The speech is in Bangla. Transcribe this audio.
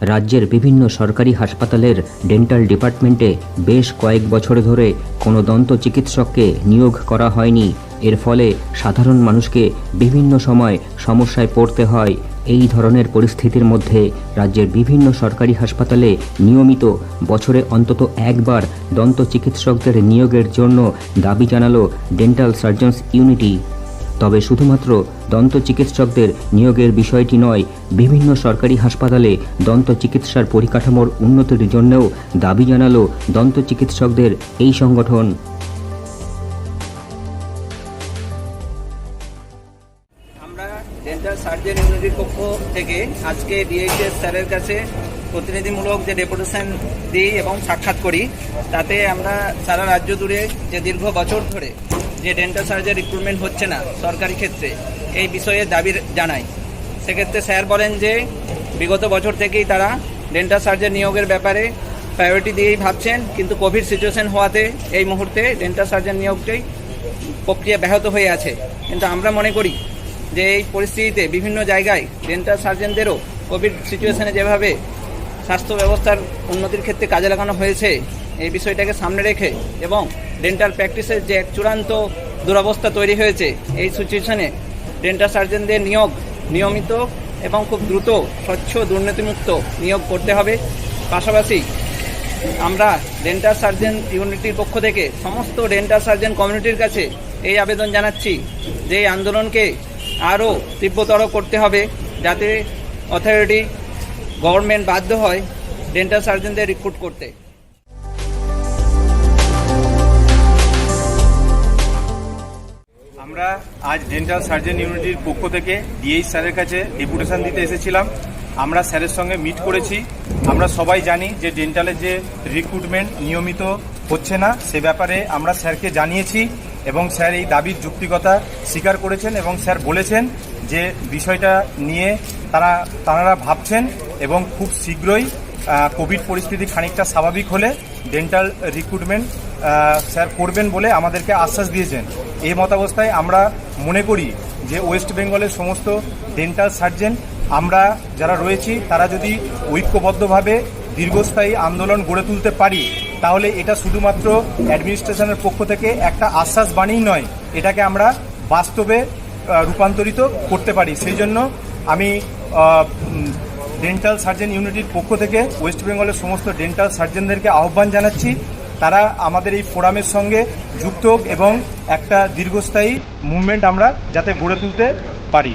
রাজ্যের বিভিন্ন সরকারি হাসপাতালের ডেন্টাল ডিপার্টমেন্টে বেশ কয়েক বছর ধরে কোনো দন্ত চিকিৎসককে নিয়োগ করা হয়নি। এর ফলে সাধারণ মানুষকে বিভিন্ন সময় সমস্যায় পড়তে হয়। এই ধরনের পরিস্থিতির মধ্যে রাজ্যের বিভিন্ন সরকারি হাসপাতালে নিয়মিত বছরে অন্তত একবার দন্ত চিকিৎসকদের নিয়োগের জন্য দাবি জানালো ডেন্টাল সার্জনস ইউনিটি। তবে শুধুমাত্র দন্ত চিকিৎসকদের নিয়োগের বিষয়টি নয়, বিভিন্ন সরকারি হাসপাতালে দন্ত চিকিৎসার পরিকাঠামোর উন্নতির জন্যও দাবি জানালো দন্ত চিকিৎসকদের এই সংগঠন। ডেন্টাল সার্জন ইউনিটির পক্ষ থেকে আজকে ডিএইচএস স্যারের কাছে প্রতিনিধিমূলক যে ডেপুটেশন দিই এবং সাক্ষাৎ করি, তাতে আমরা সারা রাজ্য জুড়ে যে দীর্ঘ বছর ধরে যে ডেন্টাল সার্জন রিক্রুটমেন্ট হচ্ছে না সরকারি ক্ষেত্রে, এই বিষয়ে দাবি জানাই সেক্ষেত্রে স্যার বলেন যে, বিগত বছর থেকেই তারা ডেন্টাল সার্জন নিয়োগের ব্যাপারে প্রায়োরিটি দিয়েই ভাবছেন, কিন্তু কোভিড সিচুয়েশন হওয়াতে এই মুহূর্তে ডেন্টাল সার্জন নিয়োগটাই প্রক্রিয়া ব্যাহত হয়ে আছে। কিন্তু আমরা মনে করি যে এই পরিস্থিতিতে বিভিন্ন জায়গায় ডেন্টাল সার্জনদেরও কোভিড সিচুয়েশনে যেভাবে স্বাস্থ্য ব্যবস্থার উন্নতির ক্ষেত্রে কাজে লাগানো হয়েছে এই বিষয়টাকে সামনে রেখে এবং ডেন্টাল প্র্যাকটিসের যে এক চূড়ান্ত দুরবস্থা তৈরি হয়েছে, এই সিচুয়েশনে ডেন্টাল সার্জনদের নিয়োগ নিয়মিত এবং খুব দ্রুত স্বচ্ছ দুর্নীতিমুক্ত নিয়োগ করতে হবে। পাশাপাশি আমরা ডেন্টাল সার্জন ইউনিটির পক্ষ থেকে সমস্ত ডেন্টাল সার্জন কমিউনিটির কাছে এই আবেদন জানাচ্ছি যে এই আন্দোলনকে আরও তীব্রতর করতে হবে যাতে অথরিটি গভর্নমেন্ট বাধ্য হয় ডেন্টাল সার্জনদের রিক্রুট করতে। আমরা আজ ডেন্টাল সার্জন ইউনিটির পক্ষ থেকে ডিএইচ স্যারের কাছে ডেপুটেশন দিতে এসেছিলাম। আমরা স্যারের সঙ্গে মিট করেছি। আমরা সবাই জানি যে ডেন্টালের যে রিক্রুটমেন্ট নিয়মিত হচ্ছে না, সে ব্যাপারে আমরা স্যারকে জানিয়েছি এবং স্যার এই দাবির যুক্তিকতা স্বীকার করেছেন এবং স্যার বলেছেন যে বিষয়টা নিয়ে তারা তারা ভাবছেন এবং খুব শীঘ্রই কোভিড পরিস্থিতি খানিকটা স্বাভাবিক হলে ডেন্টাল রিক্রুটমেন্ট স্যার করবেন বলে আমাদেরকে আশ্বাস দিয়েছেন। এই মতাবস্থায় আমরা মনে করি যে ওয়েস্ট বেঙ্গলের সমস্ত ডেন্টাল সার্জন, আমরা যারা রয়েছি, তারা যদি ঐক্যবদ্ধভাবে দীর্ঘস্থায়ী আন্দোলন গড়ে তুলতে পারি, তাহলে এটা শুধুমাত্র অ্যাডমিনিস্ট্রেশনের পক্ষ থেকে একটা আশ্বাস বাণী নয়, এটাকে আমরা বাস্তবে রূপান্তরিত করতে পারি। সেই জন্য আমি ডেন্টাল সার্জন ইউনিটির পক্ষ থেকে ওয়েস্ট বেঙ্গলের সমস্ত ডেন্টাল সার্জনদেরকে আহ্বান জানাচ্ছি। তারা আমাদের এই ফোরামের সঙ্গে যুক্ত হোক এবং একটা দীর্ঘস্থায়ী মুভমেন্ট আমরা যাতে গড়ে তুলতে পারি।